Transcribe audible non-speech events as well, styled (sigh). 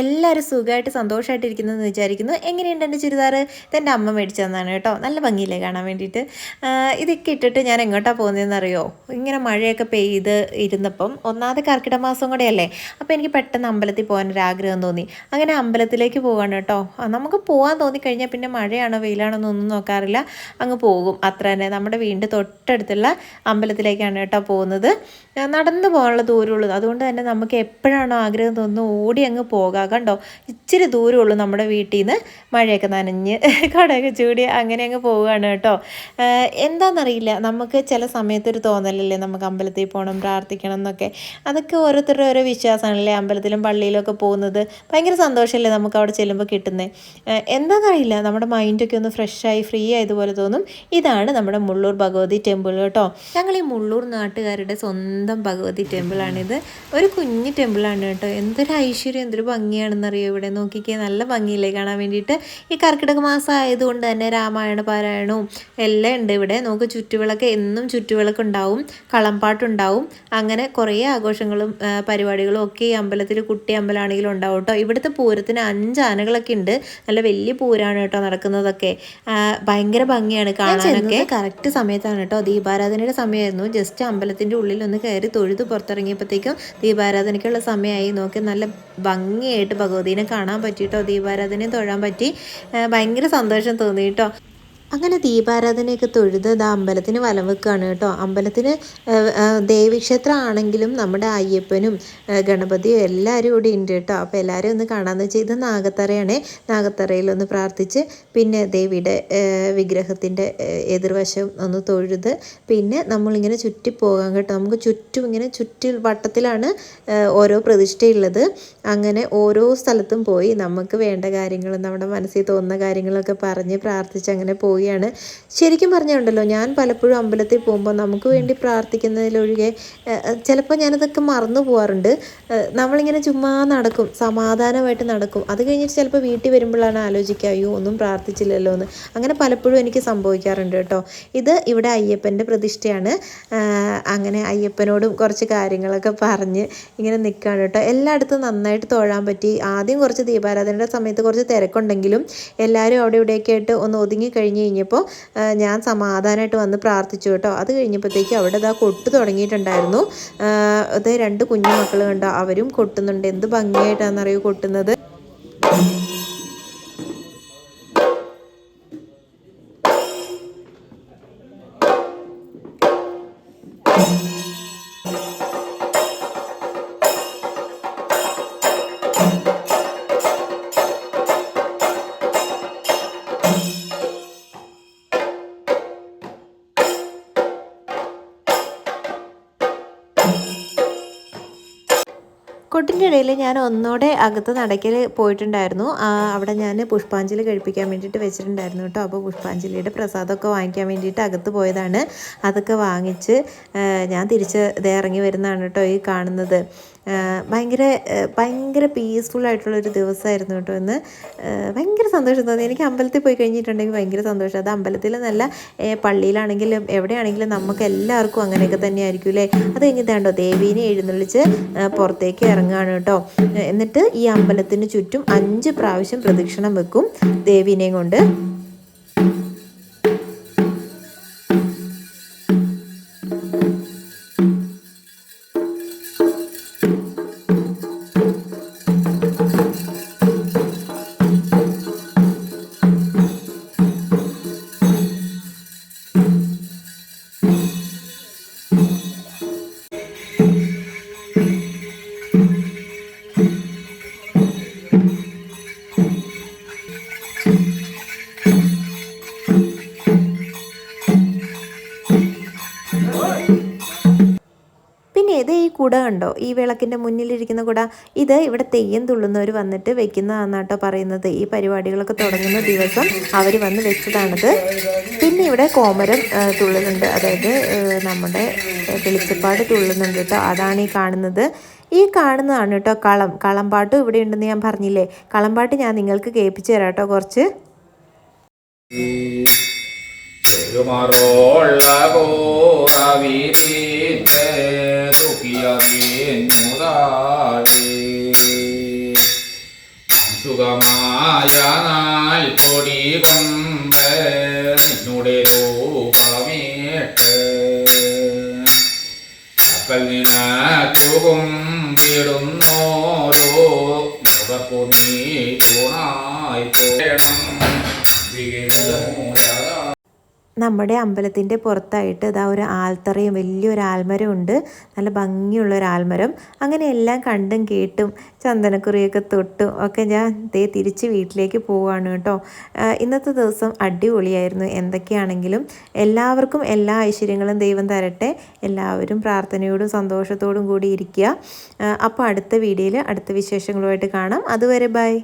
എല്ലാവരും സുഖമായിട്ട് സന്തോഷമായിട്ട് ഇരിക്കുന്നതെന്ന് വിചാരിക്കുന്നു. എങ്ങനെയുണ്ട് എന്റെ ചുരിദാർ? എന്റെ അമ്മ മേടിച്ചു തന്നാണ് കേട്ടോ. നല്ല ഭംഗിയില്ലേ കാണാൻ വേണ്ടിയിട്ട്. ഇതൊക്കെ ഇട്ടിട്ട് ഞാൻ എങ്ങോട്ടാണ് പോകുന്നതെന്ന് അറിയോ ഇങ്ങനെ മഴയൊക്കെ പെയ്ത് ഇരുന്നപ്പം ഒന്നാമത് കർക്കിടക മാസം കൂടെയല്ലേ? അപ്പോൾ എനിക്ക് പെട്ടെന്ന് അമ്പലത്തിൽ ആഗ്രഹം തോന്നി. അങ്ങനെ അമ്പലത്തിലേക്ക് പോവാണ് കേട്ടോ. നമുക്ക് പോകാൻ തോന്നിക്കഴിഞ്ഞാൽ പിന്നെ മഴയാണോ വെയിലാണോ എന്നൊന്നും നോക്കാറില്ല. അങ്ങ് പോകും. അത്ര തന്നെ നമ്മുടെ വീടിന്റെ തൊട്ടടുത്തുള്ള അമ്പലത്തിലേക്കാണ് കേട്ടോ പോകുന്നത്. നടന്നു പോകാനുള്ള ദൂരമുള്ളത്. അതുകൊണ്ട് തന്നെ നമുക്ക് എപ്പോഴാണോ ആഗ്രഹം തോന്നുന്നു ഓടി അങ്ങ് പോകാം. കണ്ടോ? ഇച്ചിരി ദൂരമുള്ളൂ നമ്മുടെ വീട്ടിൽ നിന്ന് മഴയൊക്കെ നനഞ്ഞ് (laughs) കടയൊക്കെ ചൂടി അങ്ങനെ അങ്ങ് പോവുകയാണ് കേട്ടോ. എന്താണെന്നറിയില്ല നമുക്ക് ചില സമയത്തൊരു തോന്നലല്ലേ നമുക്ക് അമ്പലത്തിൽ പോകണം പ്രാർത്ഥിക്കണം എന്നൊക്കെ. അതൊക്കെ ഓരോരുത്തരുടെ ഓരോ വിശ്വാസമാണല്ലേ അമ്പലത്തിലും പള്ളിയിലും ഒക്കെ പോകുന്നത് ഭയങ്കര സന്തോഷമല്ലേ നമുക്ക് അവിടെ ചെല്ലുമ്പോൾ കിട്ടുന്നത് എന്താണെന്നറിയില്ല നമ്മുടെ മൈൻഡൊക്കെ ഒന്ന് ഫ്രഷായി ഫ്രീ ആയതുപോലെ തോന്നും. ഇതാണ് നമ്മുടെ മുള്ളൂർ ഭഗവതി ടെമ്പിൾ കേട്ടോ. ഞങ്ങൾ ഈ മുള്ളൂർ നാട്ടുകാരുടെ സ്വന്തം ഭഗവതി ടെമ്പിളാണിത്. ഒരു കുഞ്ഞു ടെമ്പിളാണ് കേട്ടോ. എന്തൊരു ഐശ്വര്യം എന്തൊരു ഭംഗിയാണെന്നറിയോ ഇവിടെ? നോക്കിക്കേ നല്ല ഭംഗിയില്ലേ കാണാൻ വേണ്ടിയിട്ട്? ഈ കർക്കിടക മാസം ആയതുകൊണ്ട് തന്നെ രാമായണ പാരായണവും എല്ലാം ഉണ്ട് ഇവിടെ. നമുക്ക് ചുറ്റുവിളക്ക് എന്നും ചുറ്റുവിളക്ക് ഉണ്ടാവും കളംപാട്ടുണ്ടാവും. അങ്ങനെ കുറേ ആഘോഷങ്ങളും പരിപാടികളും ഒക്കെ ഈ അമ്പലത്തിൽ കുട്ടി അമ്പലമാണെങ്കിലും ഉണ്ടാവും കേട്ടോ. ഇവിടുത്തെ പൂരത്തിന് അഞ്ച് ആനകളൊക്കെ ഉണ്ട്. നല്ല വലിയ പൂരാണ് കേട്ടോ നടക്കുന്നതൊക്കെ. ഭയങ്കര ഭംഗിയാണ് കാണാനൊക്കെ. കറക്റ്റ് സമയത്താണ് കേട്ടോ. ദീപാരാധനയുടെ സമയമായിരുന്നു. ജസ്റ്റ് അമ്പലത്തിന്റെ ഉള്ളിൽ ഒന്ന് കയറി തൊഴുത് പുറത്തിറങ്ങിയപ്പോഴത്തേക്കും ദീപാരാധനയ്ക്കുള്ള സമയമായി. നോക്കി നല്ല ഭംഗിയായിട്ട് ഭഗവതിനെ കാണാൻ പറ്റി കേട്ടോ ദീപാരാധനയും തൊഴാൻ പറ്റി. ഭയങ്കര സന്തോഷം തോന്നി കേട്ടോ അങ്ങനെ ദീപാരാധനയൊക്കെ തൊഴുത് അത് അമ്പലത്തിന് വലം വെക്കുകയാണ് കേട്ടോ. അമ്പലത്തിന് ദേവീക്ഷേത്രം ആണെങ്കിലും നമ്മുടെ അയ്യപ്പനും ഗണപതിയും എല്ലാവരും ഇവിടെ ഉണ്ട് കേട്ടോ. അപ്പോൾ എല്ലാവരും ഒന്ന് കാണാമെന്ന് വെച്ചാൽ ഇത് നാഗത്തറയാണേ. നാഗത്തറയിലൊന്ന് പ്രാർത്ഥിച്ച് പിന്നെ ദേവിയുടെ വിഗ്രഹത്തിന്റെ എതിർവശം ഒന്ന് തൊഴുത് പിന്നെ നമ്മളിങ്ങനെ ചുറ്റി പോകാം കേട്ടോ. നമുക്ക് ചുറ്റും ഇങ്ങനെ ചുറ്റി വട്ടത്തിലാണ് ഓരോ പ്രതിഷ്ഠയുള്ളത്. അങ്ങനെ ഓരോ സ്ഥലത്തും പോയി നമുക്ക് വേണ്ട കാര്യങ്ങൾ നമ്മുടെ മനസ്സിൽ തോന്നുന്ന കാര്യങ്ങളൊക്കെ പറഞ്ഞ് പ്രാർത്ഥിച്ച് അങ്ങനെ പോവുകയാണ് ശരിക്കും പറഞ്ഞുണ്ടല്ലോ ഞാൻ പലപ്പോഴും അമ്പലത്തിൽ പോകുമ്പോൾ നമുക്ക് വേണ്ടി പ്രാർത്ഥിക്കുന്നതിലൊഴികെ ചിലപ്പോൾ ഞാനതൊക്കെ മറന്നു പോകാറുണ്ട് നമ്മളിങ്ങനെ ചുമ്മാ നടക്കും സമാധാനമായിട്ട് നടക്കും. അത് കഴിഞ്ഞിട്ട് ചിലപ്പോൾ വീട്ടിൽ വരുമ്പോഴാണ് ആലോചിക്കുക അയ്യോ ഒന്നും പ്രാർത്ഥിച്ചില്ലല്ലോ എന്ന്. അങ്ങനെ പലപ്പോഴും എനിക്ക് സംഭവിക്കാറുണ്ട് കേട്ടോ. ഇത് ഇവിടെ അയ്യപ്പന്റെ പ്രതിഷ്ഠയാണ്. അങ്ങനെ അയ്യപ്പനോടും കുറച്ച് കാര്യങ്ങളൊക്കെ പറഞ്ഞ് ഇങ്ങനെ നിൽക്കുകയാണ് കേട്ടോ. എല്ലായിടത്തും നന്നായിട്ട് തൊഴാൻ പറ്റി. ആദ്യം കുറച്ച് ദീപാരാധനയുടെ സമയത്ത് കുറച്ച് തിരക്കുണ്ടെങ്കിലും എല്ലാവരും അവിടെ ഇവിടെയൊക്കെ ആയിട്ട് ഒന്ന് ഒതുങ്ങി കഴിഞ്ഞ് കഴിഞ്ഞപ്പോൾ ഞാൻ സമാധാനമായിട്ട് വന്ന് പ്രാർത്ഥിച്ചു കേട്ടോ. അത് കഴിഞ്ഞപ്പോഴത്തേക്കും അവിടെ ഇതാ കൊട്ട് തുടങ്ങിയിട്ടുണ്ടായിരുന്നു. അത് രണ്ട് കുഞ്ഞു മക്കൾ കണ്ടോ അവരും കൊട്ടുന്നുണ്ട്. എന്ത് ഭംഗിയായിട്ടാണെന്നറിയോ കൊട്ടുന്നത്? കൊട്ടിന്റെ ഇടയിൽ ഞാൻ ഒന്നോടെ അകത്ത് നടക്കൽ പോയിട്ടുണ്ടായിരുന്നു. അവിടെ ഞാൻ പുഷ്പാഞ്ജലി കഴിപ്പിക്കാൻ വേണ്ടിയിട്ട് വെച്ചിട്ടുണ്ടായിരുന്നു കേട്ടോ. അപ്പോൾ പുഷ്പാഞ്ജലിയുടെ പ്രസാദമൊക്കെ വാങ്ങിക്കാൻ വേണ്ടിയിട്ട് അകത്ത് പോയതാണ്. അതൊക്കെ വാങ്ങിച്ച് ഞാൻ തിരിച്ച് ഇതേ ഇറങ്ങി വരുന്നതാണ് കേട്ടോ ഈ കാണുന്നത്. ഭയങ്കര ഭയങ്കര പീസ്ഫുൾ ആയിട്ടുള്ളൊരു ദിവസമായിരുന്നു കേട്ടോ ഇന്ന്. ഭയങ്കര സന്തോഷം തോന്നി. എനിക്ക് അമ്പലത്തിൽ പോയി കഴിഞ്ഞിട്ടുണ്ടെങ്കിൽ ഭയങ്കര സന്തോഷം. അത് അമ്പലത്തിൽ നല്ല പള്ളിയിലാണെങ്കിലും എവിടെയാണെങ്കിലും നമുക്ക് എല്ലാവർക്കും അങ്ങനെയൊക്കെ തന്നെ ആയിരിക്കും അല്ലേ? അത് കഴിഞ്ഞിട്ടാണ്ടോ ദേവീനെ എഴുന്നള്ളിച്ച് പുറത്തേക്ക് ഇറങ്ങുകയാണ് കേട്ടോ. എന്നിട്ട് ഈ അമ്പലത്തിന് ചുറ്റും അഞ്ച് പ്രാവശ്യം പ്രദക്ഷിണം വെക്കും ദേവീനെയും കൊണ്ട്. കുട കണ്ടോ? ഈ വിളക്കിന്റെ മുന്നിലിരിക്കുന്ന കുട ഇത് ഇവിടെ തെയ്യം തുള്ളുന്നവർ വന്നിട്ട് വെക്കുന്നതാണെന്ന് കേട്ടോ പറയുന്നത്. ഈ പരിപാടികളൊക്കെ തുടങ്ങുന്ന ദിവസം അവർ വന്ന് വെച്ചതാണിത്. പിന്നെ ഇവിടെ കോമരം തുള്ളുന്നുണ്ട്. അതായത് നമ്മുടെ വെളിച്ചപ്പാട് തുള്ളുന്നുണ്ട് കേട്ടോ അതാണ് ഈ കാണുന്നത്. ഈ കാണുന്നതാണ് കേട്ടോ കളം. കളംപാട്ടും ഇവിടെ ഉണ്ടെന്ന് ഞാൻ പറഞ്ഞില്ലേ? കളംപാട്ട് ഞാൻ നിങ്ങൾക്ക് കേൾപ്പിച്ചു തരാം കേട്ടോ കുറച്ച്. കോറവിരിച്ച് ദുഃഖിയറിഞ്ഞുതാഴേ സുഖമായ നാൽപ്പൊടി കൊണ്ട് നിന്നുടെ രൂപമേട്ട് മുഖപ്പു നീ തൂണായി നമ്മുടെ അമ്പലത്തിന്റെ പുറത്തായിട്ട് ഇതാ ഒരു ആൽത്തറയും വലിയൊരു ആൽമരം ഉണ്ട്. നല്ല ഭംഗിയുള്ള ഒരു ആൽമരം. അങ്ങനെ എല്ലാം കണ്ടും കേട്ടും ചന്ദനക്കുറിയൊക്കെ തൊട്ടും ഒക്കെ ഞാൻ ദേ തിരിച്ച് വീട്ടിലേക്ക് പോവുകയാണ് കേട്ടോ. ഇന്നത്തെ ദിവസം അടിപൊളിയായിരുന്നു. എന്തൊക്കെയാണെങ്കിലും എല്ലാവർക്കും എല്ലാ ഐശ്വര്യങ്ങളും ദൈവം തരട്ടെ. എല്ലാവരും പ്രാർത്ഥനയോടും സന്തോഷത്തോടും കൂടി ഇരിക്കുക. അപ്പോൾ അടുത്ത വീഡിയോയിൽ അടുത്ത വിശേഷങ്ങളുമായിട്ട് കാണാം. അതുവരെ ബൈ.